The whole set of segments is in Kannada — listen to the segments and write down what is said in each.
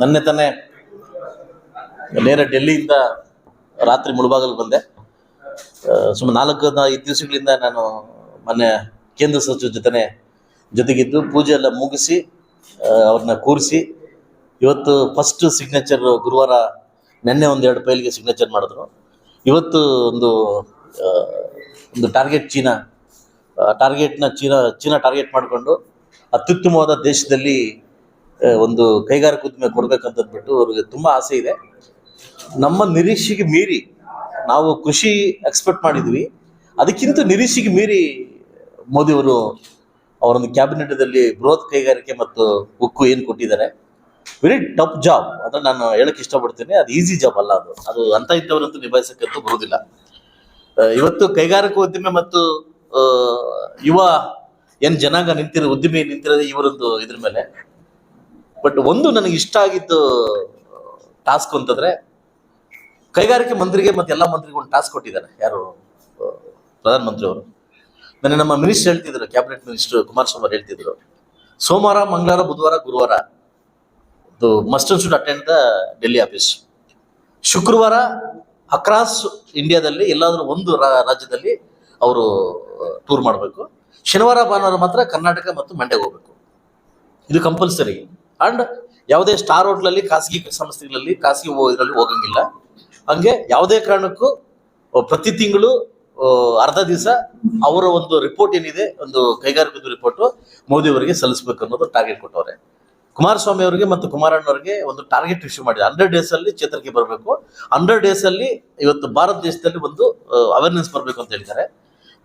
ನನ್ನೆ ತಾನೇ ನೇರ ಡೆಲ್ಲಿಯಿಂದ ರಾತ್ರಿ ಮುಳುಬಾಗಲು ಬಂದೆ. ಸುಮಾರು ನಾಲ್ಕು ಐದು ದಿವಸಗಳಿಂದ ನಾನು ಮೊನ್ನೆ ಕೇಂದ್ರ ಸಚಿವ ಜೊತೆನೆ ಜೊತೆಗಿದ್ದು. ಪೂಜೆ ಎಲ್ಲ ಮುಗಿಸಿ ಅವ್ರನ್ನ ಕೂರಿಸಿ ಇವತ್ತು ಫಸ್ಟ್ ಸಿಗ್ನೇಚರ್ ಗುರುವಾರ ನಿನ್ನೆ ಒಂದೆರಡು ಫೈಲ್ಗೆ ಸಿಗ್ನೇಚರ್ ಮಾಡಿದ್ರು. ಇವತ್ತು ಒಂದು ಒಂದು ಟಾರ್ಗೆಟ್ ಚೀನಾ ಟಾರ್ಗೆಟ್ನ ಚೀನಾ ಚೀನಾ ಟಾರ್ಗೆಟ್ ಮಾಡಿಕೊಂಡು ಅತ್ಯುತ್ತಮವಾದ ದೇಶದಲ್ಲಿ ಒಂದು ಕೈಗಾರಿಕಾ ಉದ್ದಿಮೆ ಕೊಡ್ಬೇಕಂತಂದ್ಬಿಟ್ಟು ಅವ್ರಿಗೆ ತುಂಬ ಆಸೆ ಇದೆ. ನಮ್ಮ ನಿರೀಕ್ಷೆಗೆ ಮೀರಿ ನಾವು ಕೃಷಿ ಎಕ್ಸ್ಪೆಕ್ಟ್ ಮಾಡಿದ್ವಿ. ಅದಕ್ಕಿಂತ ನಿರೀಕ್ಷೆಗೆ ಮೀರಿ ಮೋದಿಯವರು ಅವರೊಂದು ಕ್ಯಾಬಿನೆಟ್ದಲ್ಲಿ ಬೃಹತ್ ಕೈಗಾರಿಕೆ ಮತ್ತು ಉಕ್ಕು ಏನು ಕೊಟ್ಟಿದ್ದಾರೆ. ವೆರಿ ಟಫ್ ಜಾಬ್ ಅಂದ್ರೆ ನಾನು ಹೇಳಕ್ ಇಷ್ಟಪಡ್ತೀನಿ. ಅದು ಈಸಿ ಜಾಬ್ ಅಲ್ಲ ಅದು. ಅದು ಅಂತ ಇದ್ದವರಂತ ನಿಭಾಯಿಸಕ್ಕಂತೂ ಬರುವುದಿಲ್ಲ. ಆ, ಇವತ್ತು ಕೈಗಾರಿಕಾ ಉದ್ದಿಮೆ ಮತ್ತು ಯುವ ಏನ್ ಜನಾಂಗ ನಿಂತಿರೋ ಉದ್ದಿಮೆ ನಿಂತಿರೋದು ಇವರೊಂದು ಇದ್ರ ಮೇಲೆ. ಬಟ್ ಒಂದು ನನಗೆ ಇಷ್ಟ ಆಗಿದ್ದು ಟಾಸ್ಕ್ ಅಂತಂದ್ರೆ ಕೈಗಾರಿಕೆ ಮಂತ್ರಿಗೆ ಮತ್ತೆ ಎಲ್ಲ ಮಂತ್ರಿಗೂ ಒಂದು ಟಾಸ್ಕ್ ಕೊಟ್ಟಿದ್ದಾರೆ. ಯಾರು? ಪ್ರಧಾನಮಂತ್ರಿ ಅವರು. ನನಗೆ ನಮ್ಮ ಮಿನಿಸ್ಟರ್ ಹೇಳ್ತಿದ್ರು, ಕ್ಯಾಬಿನೆಟ್ ಮಿನಿಸ್ಟರ್ ಕುಮಾರಸ್ವಾಮಿ ಅವರು ಹೇಳ್ತಿದ್ರು, ಸೋಮವಾರ, ಮಂಗಳವಾರ, ಬುಧವಾರ, ಗುರುವಾರ must should attend the Delhi office ಶುಕ್ರವಾರ ಅಕ್ರಾಸ್ ಇಂಡಿಯಾದಲ್ಲಿ ಎಲ್ಲಾದ್ರೂ ಒಂದು ರಾಜ್ಯದಲ್ಲಿ ಅವರು ಟೂರ್ ಮಾಡಬೇಕು. ಶನಿವಾರ, ಭಾನುವಾರ ಮಾತ್ರ ಕರ್ನಾಟಕ ಮತ್ತು ಮಂಡ್ಯಗೆ ಹೋಗ್ಬೇಕು. ಇದು ಕಂಪಲ್ಸರಿ ಅಂಡ್ ಯಾವುದೇ ಸ್ಟಾರ್ ಹೋಟ್ಲಲ್ಲಿ, ಖಾಸಗಿ ಸಂಸ್ಥೆಗಳಲ್ಲಿ, ಖಾಸಗಿ ಇದರಲ್ಲಿ ಹೋಗಂಗಿಲ್ಲ. ಹಂಗೆ ಯಾವುದೇ ಕಾರಣಕ್ಕೂ ಪ್ರತಿ ತಿಂಗಳು ಅರ್ಧ ದಿವಸ ಅವರ ಒಂದು ರಿಪೋರ್ಟ್ ಏನಿದೆ, ಒಂದು ಕೈಗಾರಿಕೆ ರಿಪೋರ್ಟ್ ಮೋದಿ ಅವರಿಗೆ ಸಲ್ಲಿಸಬೇಕು ಅನ್ನೋದು ಟಾರ್ಗೆಟ್ ಕೊಟ್ಟವ್ರೆ. ಕುಮಾರಸ್ವಾಮಿ ಅವರಿಗೆ ಮತ್ತು ಕುಮಾರಣ್ಣವರಿಗೆ ಒಂದು ಟಾರ್ಗೆಟ್ ಇಶ್ಯೂ ಮಾಡಿದೆ. ಹಂಡ್ರೆಡ್ ಡೇಸ್ ಅಲ್ಲಿ ಚೇತರಿಕೆ ಬರಬೇಕು. ಹಂಡ್ರೆಡ್ ಡೇಸ್ ಅಲ್ಲಿ ಇವತ್ತು ಭಾರತ ದೇಶದಲ್ಲಿ ಒಂದು ಅವೇರ್ನೆಸ್ ಬರಬೇಕು ಅಂತ ಹೇಳ್ತಾರೆ.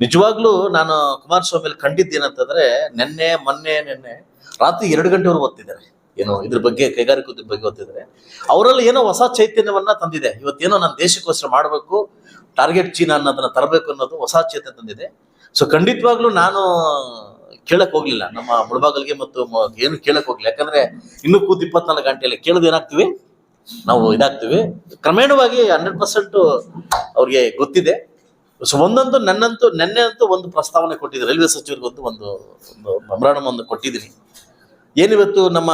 ನಿಜವಾಗ್ಲೂ ನಾನು ಕುಮಾರಸ್ವಾಮಿ ಏನಂತಂದ್ರೆ ನಿನ್ನೆ, ಮೊನ್ನೆ, ನಿನ್ನೆ ರಾತ್ರಿ ಎರಡು ಗಂಟೆವರೆಗೂ ಓದ್ತಿದ್ದಾರೆ. ಏನು ಇದ್ರ ಬಗ್ಗೆ ಕೈಗಾರಿಕಾ ಉದ್ಯಮ ಬಗ್ಗೆ ಗೊತ್ತಿದ್ರೆ, ಅವರಲ್ಲಿ ಏನೋ ಹೊಸ ಚೈತನ್ಯವನ್ನ ತಂದಿದೆ. ಇವತ್ತೇನೋ ನನ್ನ ದೇಶಕ್ಕೋಸ್ಕರ ಮಾಡಬೇಕು ಟಾರ್ಗೆಟ್ ಚೀನಾ ಅನ್ನೋದನ್ನ ತರಬೇಕು ಅನ್ನೋದು ಹೊಸ ಚೈತನ್ಯ ತಂದಿದೆ. ಸೊ ಖಂಡಿತವಾಗ್ಲೂ ನಾನು ಕೇಳಕ್ ಹೋಗ್ಲಿಲ್ಲ. ನಮ್ಮ ಮುಳಬಾಗಲ್ಗೆ ಮತ್ತು ಏನು ಕೇಳಕ್ ಹೋಗ್ಲಿಲ್ಲ. ಯಾಕಂದ್ರೆ ಇನ್ನೂ ಕೂತ್ ಇಪ್ಪತ್ನಾಲ್ಕು ಗಂಟೆಯಲ್ಲಿ ಕೇಳೋದು ಏನಾಗ್ತೀವಿ? ನಾವು ಇದಾಗ್ತೀವಿ. ಕ್ರಮೇಣವಾಗಿ ಹಂಡ್ರೆಡ್ ಪರ್ಸೆಂಟ್ ಅವ್ರಿಗೆ ಗೊತ್ತಿದೆ. ಸೊ ಒಂದೊಂದು ನನ್ನಂತೂ ನೆನ್ನೆ ಅಂತೂ ಒಂದು ಪ್ರಸ್ತಾವನೆ ಕೊಟ್ಟಿದ್ದೆ. ರೈಲ್ವೆ ಸಚಿವರಿಗೊಂದು ಒಂದು ಒಂದು ಒಂದು ಕೊಟ್ಟಿದ್ದೀನಿ. ಏನಿವತ್ತು ನಮ್ಮ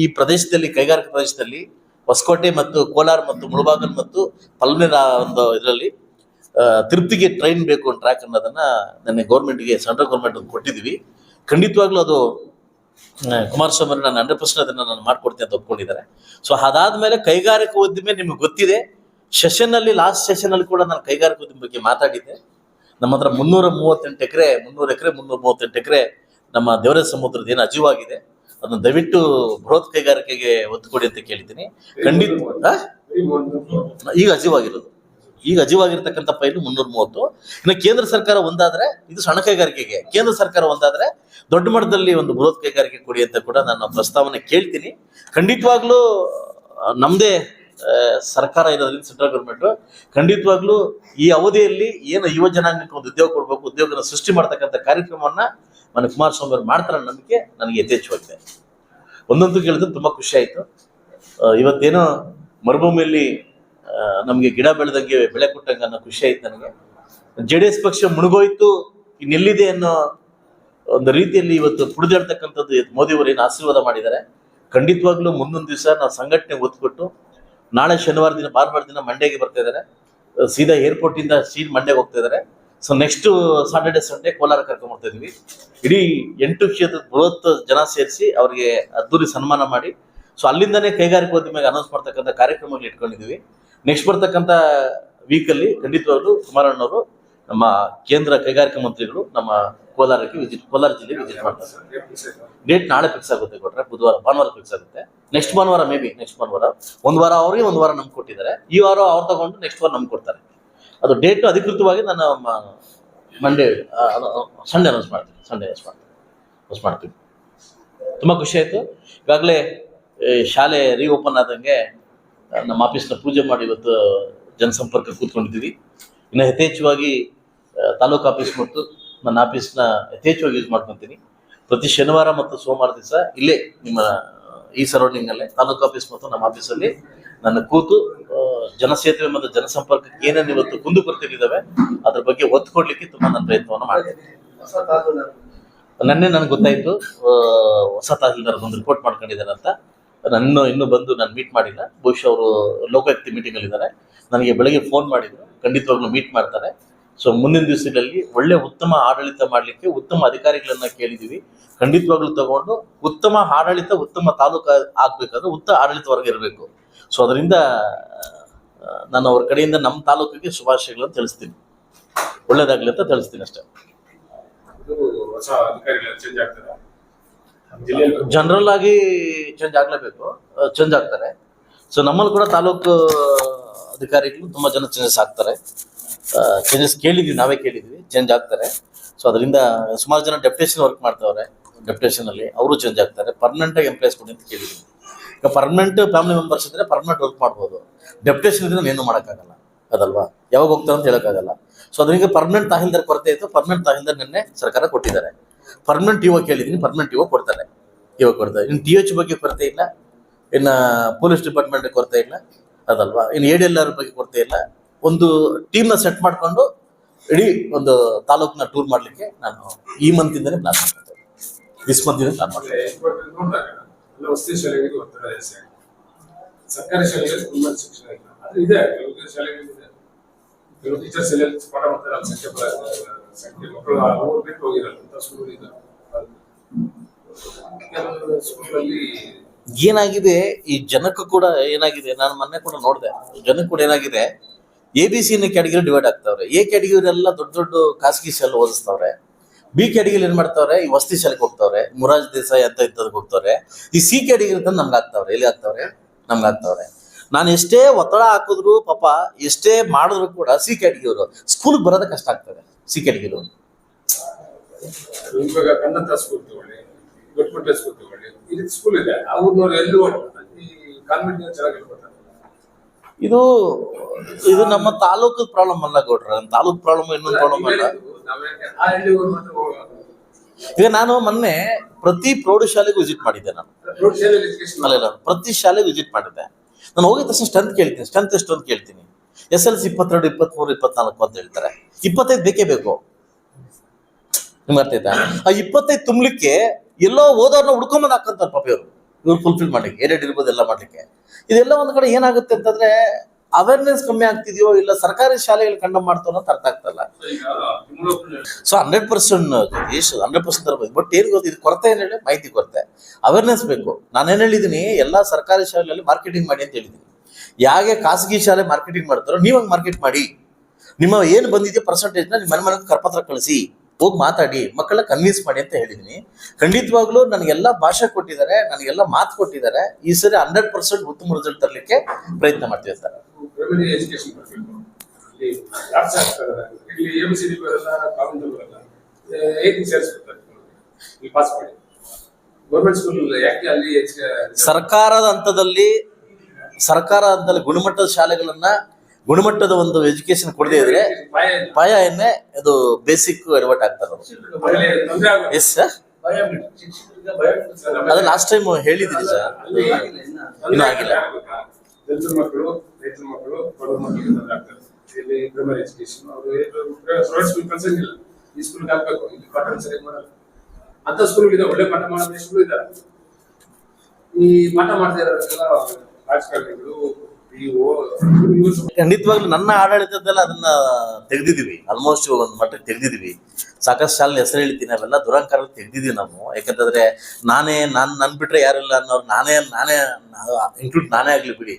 ಈ ಪ್ರದೇಶದಲ್ಲಿ, ಕೈಗಾರಿಕಾ ಪ್ರದೇಶದಲ್ಲಿ ಹೊಸಕೋಟೆ ಮತ್ತು ಕೋಲಾರ ಮತ್ತು ಮುಳಬಾಗಲ್ ಮತ್ತು ಪಲ್ಮೇರ ಒಂದು ಇದರಲ್ಲಿ ತಿರುಪ್ತಿಗೆ ಟ್ರೈನ್ ಬೇಕು ಟ್ರ್ಯಾಕ್ ಅನ್ನೋದನ್ನ ನನ್ನ ಗೌರ್ಮೆಂಟ್ಗೆ ಸೆಂಟ್ರಲ್ ಗೌರ್ಮೆಂಟ್ ಕೊಟ್ಟಿದ್ವಿ ಖಂಡಿತವಾಗ್ಲೂ ಅದು ಕುಮಾರಸ್ವಾಮಿ ನಾನು ಹಂಡ್ರೆಡ್ ಪರ್ಸೆಂಟ್ ಅದನ್ನ ನಾನು ಮಾಡ್ಕೊಡ್ತೀನಿ ಅಂತ ಒಪ್ಕೊಂಡಿದ್ದಾರೆ. ಸೊ ಅದಾದ್ಮೇಲೆ ಕೈಗಾರಿಕಾ ಉದ್ದಿಮೆ ನಿಮ್ಗೆ ಗೊತ್ತಿದೆ. ಸೆಷನ್ ಅಲ್ಲಿ ಲಾಸ್ಟ್ ಸೆಷನ್ ಅಲ್ಲಿ ಕೂಡ ನಾನು ಕೈಗಾರಿಕಾ ಉದ್ಯಮ ಬಗ್ಗೆ ಮಾತಾಡಿದ್ದೆ. ನಮ್ಮ ಹತ್ರ ಮುನ್ನೂರ ಮೂವತ್ತೆಂಟು ಎಕರೆ, ಮುನ್ನೂರು ಎಕರೆ, ಮುನ್ನೂರ ಮೂವತ್ತೆಂಟು ಎಕರೆ ನಮ್ಮ ದೇವರ ಸಮುದ್ರದ ಏನು ಅಜೀವಾಗಿದೆ. ಅದನ್ನ ದಯವಿಟ್ಟು ಬೃಹತ್ ಕೈಗಾರಿಕೆಗೆ ಒತ್ತು ಕೊಡಿ ಅಂತ ಕೇಳಿದ್ದೀನಿ ಖಂಡಿತ? ಈಗ ಅಜೀವಾಗಿರೋದು. ಈಗ ಅಜೀವಾಗಿರ್ತಕ್ಕಂಥ ಫೈಲು ಮುನ್ನೂರ ಮೂವತ್ತು ಇನ್ನು ಕೇಂದ್ರ ಸರ್ಕಾರ ಒಂದಾದ್ರೆ ಇದು ಸಣ್ಣ ಕೈಗಾರಿಕೆಗೆ. ಕೇಂದ್ರ ಸರ್ಕಾರ ಒಂದಾದ್ರೆ ದೊಡ್ಡ ಮಟ್ಟದಲ್ಲಿ ಒಂದು ಬೃಹತ್ ಕೈಗಾರಿಕೆ ಕೊಡಿ ಅಂತ ಕೂಡ ನಾನು ಪ್ರಸ್ತಾವನೆ ಕೇಳ್ತೀನಿ. ಖಂಡಿತವಾಗ್ಲೂ ನಮ್ಮದೇ ನಮ್ದೇ ಸರ್ಕಾರ ಇರೋದ್ರಿಂದ ಸೆಂಟ್ರಲ್ ಗೌರ್ಮೆಂಟ್ ಖಂಡಿತವಾಗ್ಲೂ ಈ ಅವಧಿಯಲ್ಲಿ ಏನು ಯುವ ಜನಾಂಗಕ್ಕೆ ಒಂದು ಉದ್ಯೋಗ ಕೊಡಬೇಕು ಉದ್ಯೋಗನ ಸೃಷ್ಟಿ ಮಾಡ್ತಕ್ಕಂಥ ಕಾರ್ಯಕ್ರಮವನ್ನ ಮನೆ ಕುಮಾರಸ್ವಾಮಿ ಅವರು ಮಾಡ್ತಾರೆ ನಂಬಿಕೆ ನನಗೆ ಯಥೇಚ್ಛವಾಗಿದೆ. ಒಂದೊಂದು ಕೇಳಿದ್ರೆ ತುಂಬಾ ಖುಷಿ ಆಯ್ತು. ಇವತ್ತೇನೋ ಮರುಭೂಮಿಯಲ್ಲಿ ನಮಗೆ ಗಿಡ ಬೆಳೆದಂಗೆ ಬೆಳೆ ಕೊಟ್ಟಂಗೆ ಅನ್ನೋ ಖುಷಿ ಆಯ್ತು ನನಗೆ. ಜೆ ಡಿ ಎಸ್ ಪಕ್ಷ ಮುಳುಗೋಯ್ತು ಇನ್ನೆಲ್ಲಿದೆ ಅನ್ನೋ ಒಂದು ರೀತಿಯಲ್ಲಿ ಇವತ್ತು ಕುಡಿದಾಡ್ತಕ್ಕಂಥದ್ದು ಮೋದಿ ಅವರು ಏನು ಆಶೀರ್ವಾದ ಮಾಡಿದ್ದಾರೆ. ಖಂಡಿತವಾಗ್ಲೂ ಮುಂದೊಂದು ದಿವಸ ನಾವು ಸಂಘಟನೆ ಒತ್ಕೊಟ್ಟು ನಾಳೆ ಶನಿವಾರ ದಿನ, ಭಾನುವಾರ ದಿನ ಮಂಡ್ಯಗೆ ಬರ್ತಾ ಇದ್ದಾರೆ. ಸೀದಾ ಏರ್ಪೋರ್ಟ್ ಇಂದ ಸೀಲ್ ಮಂಡ್ಯಗೆ ಹೋಗ್ತಾ ಇದ್ದಾರೆ. So next Saturday Sunday Kolar ಕರ್ಕೊಂಡು ಬರ್ತಾ ಇದೀವಿ ಇಡೀ ಎಂಟು ಕ್ಷೇತ್ರದ ಬೃಹತ್ ಜನ ಸೇರಿಸಿ ಅವರಿಗೆ ಅದ್ದೂರಿ ಸನ್ಮಾನ ಮಾಡಿ ಸೊ ಅಲ್ಲಿಂದನೇ ಕೈಗಾರಿಕೋದ್ಯಮಿಗೆ ಅನೌನ್ಸ್ ಮಾಡ್ತಕ್ಕಂಥ ಕಾರ್ಯಕ್ರಮಗಳು ಇಟ್ಕೊಂಡಿದೀವಿ ನೆಕ್ಸ್ಟ್ ಬರ್ತಕ್ಕಂಥ ವೀಕಲ್ಲಿ ಖಂಡಿತವಾಗ್ಲೂ ಕುಮಾರಣ್ಣವರು ನಮ್ಮ ಕೇಂದ್ರ ಕೈಗಾರಿಕಾ ಮಂತ್ರಿಗಳು ನಮ್ಮ ಕೋಲಾರಕ್ಕೆ ವಿಸಿಟ್ ಕೋಲಾರ ಜಿಲ್ಲೆಗೆ ವಿಸಿಟ್ ಮಾಡ್ತಾರೆ. ಡೇಟ್ ನಾಳೆ ಫಿಕ್ಸ್ ಆಗುತ್ತೆ ಕೊಟ್ರೆ, ಬುಧವಾರ, ಭಾನುವಾರ ಫಿಕ್ಸ್ ಆಗುತ್ತೆ. ನೆಕ್ಸ್ಟ್ ಭಾನುವಾರ ಮೇ ಬಿ ನೆಕ್ಸ್ಟ್ ಭಾನುವಾರ. ಒಂದು ವಾರ ಅವ್ರಿಗೆ ಒಂದು ವಾರ ನಮ್ಗೆ ಕೊಟ್ಟಿದ್ದಾರೆ. ಈ ವಾರ ಅವ್ರು ತಗೊಂಡು ನೆಕ್ಸ್ಟ್ ವಾರ ನಮ್ಗೆ ಕೊಡ್ತಾರೆ. ಅದು ಡೇಟ್ ಅಧಿಕೃತವಾಗಿ ನಾನು ಮಂಡೇ ಸಂಡೇ ಅನೌನ್ಸ್ ಮಾಡ್ತೀನಿ. ಸಂಡೇ ಅನೌನ್ಸ್ ಮಾಡ್ತೀನಿ. ಅನೌನ್ಸ್ ಮಾಡ್ತೀನಿ. ತುಂಬ ಖುಷಿ ಆಯಿತು. ಈಗಾಗಲೇ ಶಾಲೆ ರೀಓಪನ್ ಆದಂಗೆ ಆ, ನಮ್ಮ ಆಫೀಸ್ನ ಪೂಜೆ ಮಾಡಿ ಇವತ್ತು ಜನಸಂಪರ್ಕ ಕೂತ್ಕೊಂಡಿದ್ದೀವಿ. ಇನ್ನು ಯಥೇಚ್ಛವಾಗಿ ತಾಲೂಕು ಆಫೀಸ್ ಮತ್ತು ನನ್ನ ಆಫೀಸ್ನ ಯಥೇಚ್ಛವಾಗಿ ಯೂಸ್ ಮಾಡ್ಕೊತೀನಿ. ಪ್ರತಿ ಶನಿವಾರ ಮತ್ತು ಸೋಮವಾರ ದಿವಸ ಇಲ್ಲೇ ನಿಮ್ಮ ಈ ಸರೌಂಡಿಂಗಲ್ಲೇ ತಾಲೂಕು ಆಫೀಸ್ ಮತ್ತು ನಮ್ಮ ಆಫೀಸಲ್ಲಿ ನನ್ನ ಕೂತು ಜನಸೇತುವೆ ಮತ್ತು ಜನಸಂಪರ್ಕಕ್ಕೆ ಏನೇನು ಇವತ್ತು ಕುಂದುಕೊರತೆಗಳಿದ್ದಾವೆ ಅದ್ರ ಬಗ್ಗೆ ಒತ್ತು ಕೊಡ್ಲಿಕ್ಕೆ ತುಂಬ ನನ್ನ ಪ್ರಯತ್ನವನ್ನು ಮಾಡಿದ್ದೇನೆ ನನ್ನೆ ನನಗೆ ಗೊತ್ತಾಯ್ತು ಹೊಸ ತಹಸೀಲ್ದಾರ್ ಒಂದು ರಿಪೋರ್ಟ್ ಮಾಡ್ಕೊಂಡಿದ್ದಾರೆ ಅಂತ. ನನ್ನ ಇನ್ನೂ ಬಂದು ನಾನು ಮೀಟ್ ಮಾಡಿಲ್ಲ. ಬಹುಶಃ ಅವರು ಲೋಕಾಯುಕ್ತ ಮೀಟಿಂಗಲ್ಲಿದ್ದಾರೆ ನನಗೆ ಬೆಳಗ್ಗೆ ಫೋನ್ ಮಾಡಿದ್ರು. ಖಂಡಿತವಾಗ್ಲೂ ಮೀಟ್ ಮಾಡ್ತಾರೆ. ಸೊ ಮುಂದಿನ ದಿವಸಗಳಲ್ಲಿ ಒಳ್ಳೆ ಉತ್ತಮ ಆಡಳಿತ ಮಾಡಲಿಕ್ಕೆ ಉತ್ತಮ ಅಧಿಕಾರಿಗಳನ್ನ ಕೇಳಿದ್ದೀವಿ ಖಂಡಿತವಾಗ್ಲೂ ತಗೊಂಡು ಉತ್ತಮ ಆಡಳಿತ, ಉತ್ತಮ ತಾಲೂಕು ಆಗ್ಬೇಕಾದ್ರೆ ಉತ್ತಮ ಆಡಳಿತ ವರ್ಗ ಇರಬೇಕು. ಸೊ ಅದರಿಂದ ನಾನು ಅವ್ರ ಕಡೆಯಿಂದ ನಮ್ಮ ತಾಲೂಕಿಗೆ ಶುಭಾಶಯಗಳನ್ನು ತಿಳಿಸ್ತೀನಿ. ಒಳ್ಳೇದಾಗ್ಲಿ ಅಂತ ತಿಳಿಸ್ತೀನಿ ಅಷ್ಟೇ. ಜನರಲ್ ಆಗಿ ಚೇಂಜ್ ಆಗ್ಲೇಬೇಕು. ಚೇಂಜ್ ಆಗ್ತಾರೆ. ಸೊ ನಮ್ಮಲ್ಲಿ ಕೂಡ ತಾಲೂಕು ಅಧಿಕಾರಿಗಳು ತುಂಬಾ ಜನ ಚೇಂಜಸ್ ಆಗ್ತಾರೆ. ಚೇಂಜಸ್ ಕೇಳಿದ್ವಿ ನಾವೇ ಕೇಳಿದ್ವಿ ಚೇಂಜ್ ಆಗ್ತಾರೆ. ಸೊ ಅದರಿಂದ ಸುಮಾರು ಜನ ಡೆಪ್ಟೇಷನ್ ವರ್ಕ್ ಮಾಡ್ತಾವ್ರೆ ಡೆಪ್ಟೇಷನ್ ಅಲ್ಲಿ. ಅವರು ಚೇಂಜ್ ಆಗ್ತಾರೆ. ಪರ್ಮನೆಂಟ್ ಆಗಿ ಎಂಪ್ಲಾಯ್ಸ್ ಕೊಡಿ ಅಂತ ಕೇಳಿದ್ವಿ. ಈಗ ಪರ್ಮನೆಂಟ್ ಫ್ಯಾಮಿಲಿ ಮೆಂಬರ್ಸ್ ಇದ್ರೆ ಪರ್ಮನೆಂಟ್ ವರ್ಕ್ ಮಾಡ್ಬೋದು. ಡೆಪ್ಟೇಷನ್ ಇದ್ರೆ ಏನು ಮಾಡೋಕ್ಕಾಗಲ್ಲ. ಅದಲ್ವಾ? ಯಾವಾಗ ಹೋಗ್ತಾರೆ ಅಂತ ಹೇಳೋಕ್ಕಾಗಲ್ಲ ಸೊ ಅದರಿಂದ ಪರ್ಮನೆಂಟ್ ತಾಹಿಲ್ದಾರ್ ಕೊರತೆ ಇತ್ತು. ಪರ್ಮನೆಂಟ್ ತಾಹಿಲ್ದಾರ್ ನಿನ್ನೆ ಸರ್ಕಾರ ಕೊಟ್ಟಿದ್ದಾರೆ. ಪರ್ಮನೆಂಟ್ ಇವಾಗ ಕೇಳಿದ್ದೀನಿ. ಪರ್ಮನೆಂಟ್ ಇವಾಗ ಕೊಡ್ತಾರೆ. ಇವಾಗ ಕೊಡ್ತಾರೆ. ಇನ್ನು ಟಿ ಎಚ್ ಬಗ್ಗೆ ಕೊರತೆ ಇಲ್ಲ. ಇನ್ನು ಪೊಲೀಸ್ ಡಿಪಾರ್ಟ್ಮೆಂಟ್ ಕೊರತೆ ಇಲ್ಲ. ಅದಲ್ವಾ? ಇನ್ನು ಎ ಡಿ ಎಲ್ ಆರ್ ಬಗ್ಗೆ ಕೊರತೆ ಇಲ್ಲ. ಒಂದು ಟೀಮ್ನ ಸೆಟ್ ಮಾಡಿಕೊಂಡು ಇಡೀ ಒಂದು ತಾಲೂಕನ್ನ ಟೂರ್ ಮಾಡಲಿಕ್ಕೆ ನಾನು ಈ ಮಂತಿಂದಲೇ ಪ್ಲಾನ್ ಮಾಡ್ತೇನೆ. ದಿಸ್ ಮಂತಿಂದ ಪ್ಲಾನ್ ಮಾಡ್ತೇನೆ. ಸರ್ಕಾರಿ ಶಾಲೆಗಳಲ್ಲಿ ತುಂಬಾ ಶಿಕ್ಷಣ ಇಲ್ಲ ಅದು ಇದೆ ಕೆಲವು ಶಾಲೆಗಳಿದೆ ಕೆಲವು ಟೀಚರ್ಸ್ ಎಲ್ಲ ಪಾಠ ಮಾಡ್ತಾರೆ ಸಂಖ್ಯೆ ಸಂಖ್ಯೆ ಮಕ್ಕಳು ಅವ್ರು ಬಿಟ್ಟು ಹೋಗಿರಲ್ಲ ಅಂತ ಸ್ಕೂಲ್ ಇದೆ. ಕೆಲವು ಸ್ಕೂಲಲ್ಲಿ ಏನಾಗಿದೆ, ಈ ಜನಕ್ಕೆ ಕೂಡ ಏನಾಗಿದೆ, ನಾನು ಮೊನ್ನೆ ಕೂಡ ನೋಡಿದೆ, ಜನಕ್ಕೆ ಕೂಡ ಏನಾಗಿದೆ A B C category divide ಆಗ್ತಾವ್ರೆ. A category ಎಲ್ಲ ದೊಡ್ಡ ದೊಡ್ಡ ಖಾಸಗಿ ಶಾಲೆ ಓದಿಸ್ತಾವ್ರೆ. ಬಿ ಕ್ಯಾಟಗರಿ ಏನ್ ಮಾಡ್ತಾವ್ರೆ, ಈ ವಸ್ತಿ ಶಾಲೆಗೆ ಹೋಗ್ತಾವ್ರೆ ಮುರಾಜ್ ದೇಸಾಯಿ ಅಂತ ಇದ್ದದಕ್ಕೆ ಹೋಗ್ತಾವ್ರೆ. ಈ ಸಿ ಕ್ಯಾಟಗರಿ ಅಂತ ನಮ್ಗೆ ಆಗ್ತಾವ್ರೆ ಎಲ್ಲಿ ಆಗ್ತಾವ್ರೆ ನಮ್ಗೆ ಆಗ್ತವ್ರೆ ನಾನು ಎಷ್ಟೇ ಒತ್ತಡ ಹಾಕಿದ್ರು ಪಾಪ ಎಷ್ಟೇ ಮಾಡಿದ್ರು ಕೂಡ ಸಿ ಕ್ಯಾಟಗಿರಿ ಸ್ಕೂಲ್ಗೆ ಬರೋದಕ್ಕೆ ಕಷ್ಟ ಆಗ್ತದೆ ಸಿ ಕ್ಯಾಟಗಿರಿ ಇವಾಗ ಕನ್ನಡ ಸ್ಕೂಲ್ ತಗೊಳ್ಳಿ ಗೊಟ್ಮಟ್ಟ ಸ್ಕೂಲ್ ತಗೊಳ್ಳಿ ಇಲ್ಲಿ ಸ್ಕೂಲ್ ಇದೆ ಆ ಎಲ್ಲೂ ಈ ಕಾನ್ವೆಂಟ್ ಚೆನ್ನಾಗಿ ಹೇಳ್ಕೊತಾರೆ ಇದು ಇದು ನಮ್ಮ ತಾಲೂಕು ಪ್ರಾಬ್ಲಮ್ ಅಲ್ಲ ಗೌಡ್ರ ತಾಲೂಕು ತಾಲೂಕ್ ಪ್ರಾಬ್ಲಮ್ ಇನ್ನೊಂದು ಪ್ರಾಬ್ಲಮ್ ಅಲ್ಲ. ಈಗ ನಾನು ಮೊನ್ನೆ ಪ್ರತಿ ಪ್ರೌಢಶಾಲೆಗೂ ವಿಸಿಟ್ ಮಾಡಿದ್ದೆ ನಾನು. ಅಲ್ಲ ಪ್ರತಿ ಶಾಲೆಗೆ ವಿಸಿಟ್ ಮಾಡಿದ್ದೆ. ನಾನು ಹೋಗಿದ ತಕ್ಷಣ ಸ್ಟ್ರೆಂತ್ ಕೇಳ್ತೀನಿ ಸ್ಟ್ರೆಂತ್ ಎಷ್ಟು ಅಂತ ಕೇಳ್ತೀನಿ. ಎಸ್ ಎಲ್ ಸಿ ಇಪ್ಪತ್ತೆರಡು ಇಪ್ಪತ್ಮೂರು ಇಪ್ಪತ್ನಾಲ್ಕು ಅಂತ ಹೇಳ್ತಾರೆ. ಇಪ್ಪತ್ತೈದು ಬೇಕೇ ಬೇಕು. ನಿಮ್ಗೆ ಅರ್ಥ ಆಯ್ತಾ? ಆ ಇಪ್ಪತ್ತೈದು ತುಂಬಲಿಕ್ಕೆ ಎಲ್ಲೋ ಓದೋರ್ನ ಹುಡ್ಕೊಂಬಂದು ಹಾಕಂತಾರೆ ಪಾಪ ಇವರು ಇವ್ರು ಫುಲ್ಫಿಲ್ ಮಾಡ್ಲಿಕ್ಕೆ ಎರಡು ಇರ್ಬೋದು ಎಲ್ಲ ಮಾಡ್ಲಿಕ್ಕೆ. ಇದೆಲ್ಲ ಒಂದು ಕಡೆ ಏನಾಗುತ್ತೆ ಅಂತಂದ್ರೆ ಅವೇರ್ನೆಸ್ ಕಮ್ಮಿ ಆಗ್ತಿದೆಯೋ ಇಲ್ಲ ಸರ್ಕಾರಿ ಶಾಲೆಗಳು ಕಂಡ ಮಾಡ್ತೋ ಅಂತ ಅರ್ಥ ಆಗ್ತಲ್ಲ. So hundred percent hundred percent ತರಬೇಕು ಬಟ್ ಏನು ಗೊತ್ತು ಕೊರತೆ ಏನು ಹೇಳಿ ಮಾಹಿತಿ ಕೊರತೆ. ಅವೇರ್ನೆಸ್ ಬೇಕು. ನಾನು ನಾನೇನು ಹೇಳಿದ್ದೀನಿ ಎಲ್ಲ ಸರ್ಕಾರಿ ಶಾಲೆಗಳಲ್ಲಿ ಮಾರ್ಕೆಟಿಂಗ್ ಮಾಡಿ ಅಂತ ಹೇಳಿದೀನಿ. ಯಾಕೆ ಖಾಸಗಿ ಶಾಲೆ ಮಾರ್ಕೆಟಿಂಗ್ ಮಾಡ್ತಾರೋ, ನೀವು ಮಾರ್ಕೆಟ್ ಮಾಡಿ. ನಿಮ್ಮ ಏನು ಬಂದಿದೆಯೋ ಪರ್ಸೆಂಟೇಜ್ನ ನಿಮ್ಮ ಮನೆ ಮನೆಗೆ ಕರಪತ್ರ ಕಳಿಸಿ. ಹೋಗಿ ಮಾತಾಡಿ ಮಕ್ಕಳ ಕನ್ವಿನ್ಸ್ ಮಾಡಿ ಅಂತ ಹೇಳಿದ್ದೀನಿ ಖಂಡಿತವಾಗ್ಲೂ ನನಗೆಲ್ಲ ಭಾಷೆ ಕೊಟ್ಟಿದ್ದಾರೆ ನನಗೆಲ್ಲ ಮಾತು ಕೊಟ್ಟಿದ್ದಾರೆ. ಈ ಸರಿ ಹಂಡ್ರೆಡ್ ಪರ್ಸೆಂಟ್ ಉತ್ತಮ ರಿಸಲ್ಟ್ ತರಲಿಕ್ಕೆ ಪ್ರಯತ್ನ ಮಾಡ್ತೀವಿ ಸರ್ ಸರ್ಕಾರದ ಹಂತದಲ್ಲಿ ಸರ್ಕಾರ ಹಂತದಲ್ಲಿ ಗುಣಮಟ್ಟದ ಶಾಲೆಗಳನ್ನ ಗುಣಮಟ್ಟದ ಒಂದು ಎಜುಕೇಶನ್ ಕೊಡದೇ ಇದ್ರೆ ಭಯ ಅದು ಬೇಸಿಕ್ ಎಡವಟ್ ಆಗ್ತಾರೆ. ಎಸ್ ಸರ್ ಅದು ಲಾಸ್ಟ್ ಟೈಮ್ ಹೇಳಿದ್ರಿ ಸರ್ ಇನ್ನೂ ಆಗಿಲ್ಲ. ಈ ಸ್ಕೂಲ್ ಇದೆ ಒಳ್ಳೆ ಪಾಠ ಮಾಡೋ ಸ್ಕೂಲ್ ಈ ಪಾಠ ಮಾಡ್ತಾ ಇರೋರೆಲ್ಲ ರಾಜಕಾರಣಿಗಳು ಖಂಡಿತವಾಗ್ಲೂ ನನ್ನ ಆಡಳಿತದಲ್ಲಿ ಅದನ್ನ ತೆಗ್ದಿದೀವಿ ಆಲ್ಮೋಸ್ಟ್ ಒಂದು ಮಟ್ಟಕ್ಕೆ ತೆಗ್ದಿದೀವಿ ಸಾಕಷ್ಟು ಶಾಲೆ ಹೆಸರು ಹೇಳ್ತೀನಿ, ಅವೆಲ್ಲ ದುರಂಕಾರ ತೆಗ್ದಿದೀವಿ ನಾವು. ಯಾಕಂತಂದ್ರೆ ನಾನೇ, ನಾನ್, ನನ್ ಬಿಟ್ರೆ ಯಾರಿಲ್ಲ ಅನ್ನೋರು ನಾನೇ ನಾನೇ ಇನ್ಕ್ಲೂಡ್ ನಾನೇ ಆಗ್ಲಿ ಬಿಡಿ.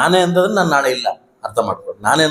ನಾನೇ ಅಂತಂದ್ರೆ ನಾನು ನಾಳೆ ಇಲ್ಲ. ಅರ್ಥ ಮಾಡ್ಕೊಂಡು ನಾನೇ